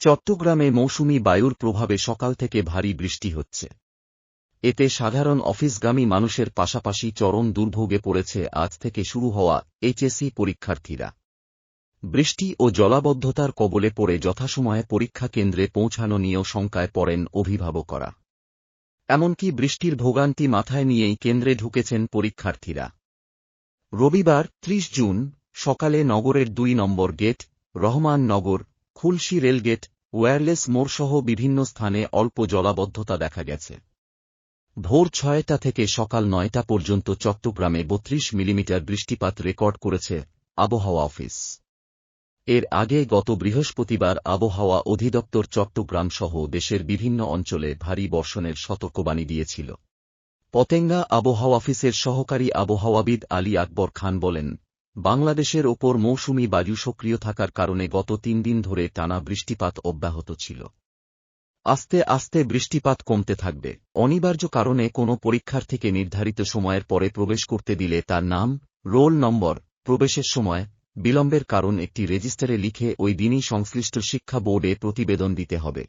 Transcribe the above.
চট্টগ্রামে মৌসুমি বায়ুর প্রভাবে সকাল থেকে ভারী বৃষ্টি হচ্ছে। এতে সাধারণ অফিসগামী মানুষের পাশাপাশি চরম দুর্ভোগে পড়েছে আজ থেকে শুরু হওয়া এইচএসি পরীক্ষার্থীরা। বৃষ্টি ও জলাবদ্ধতার কবলে পড়ে যথাসময়ে পরীক্ষা কেন্দ্রে পৌঁছানো নিয়েও শঙ্কায় পড়েন অভিভাবকরা। এমনকি বৃষ্টির ভোগান্তি মাথায় নিয়েই কেন্দ্রে ঢুকেছেন পরীক্ষার্থীরা। রবিবার ত্রিশ জুন সকালে নগরের দুই number gate Rahman Nagar Khulshi rail gate, wireless মোড়সহ বিভিন্ন স্থানে অল্প জলাবদ্ধতা দেখা গেছে। ভোর ছয়টা থেকে সকাল নয়টা পর্যন্ত চট্টগ্রামে বত্রিশ মিলিমিটার বৃষ্টিপাত রেকর্ড করেছে আবহাওয়া অফিস। এর আগে গত বৃহস্পতিবার আবহাওয়া অধিদপ্তর চট্টগ্রাম সহ দেশের বিভিন্ন অঞ্চলে ভারী বর্ষণের সতর্কবাণী দিয়েছিল। পতেঙ্গা আবহাওয়া অফিসের সহকারী আবহাওয়াবিদ আলী আকবর খান বলেন বাংলাদেশের ওপর মৌসুমি বায়ু সক্রিয় থাকার কারণে গত তিন দিন ধরে টানা বৃষ্টিপাত অব্যাহত ছিল। আস্তে আস্তে বৃষ্টিপাত কমতে থাকবে। অনিবার্য কারণে কোনো পরীক্ষার্থীকে নির্ধারিত সময়ের পরে প্রবেশ করতে দিলে তার নাম, রোল নম্বর, প্রবেশের সময়, বিলম্বের কারণ একটি রেজিস্টারে লিখে ওই দিনই সংশ্লিষ্ট শিক্ষা বোর্ডে প্রতিবেদন দিতে হবে।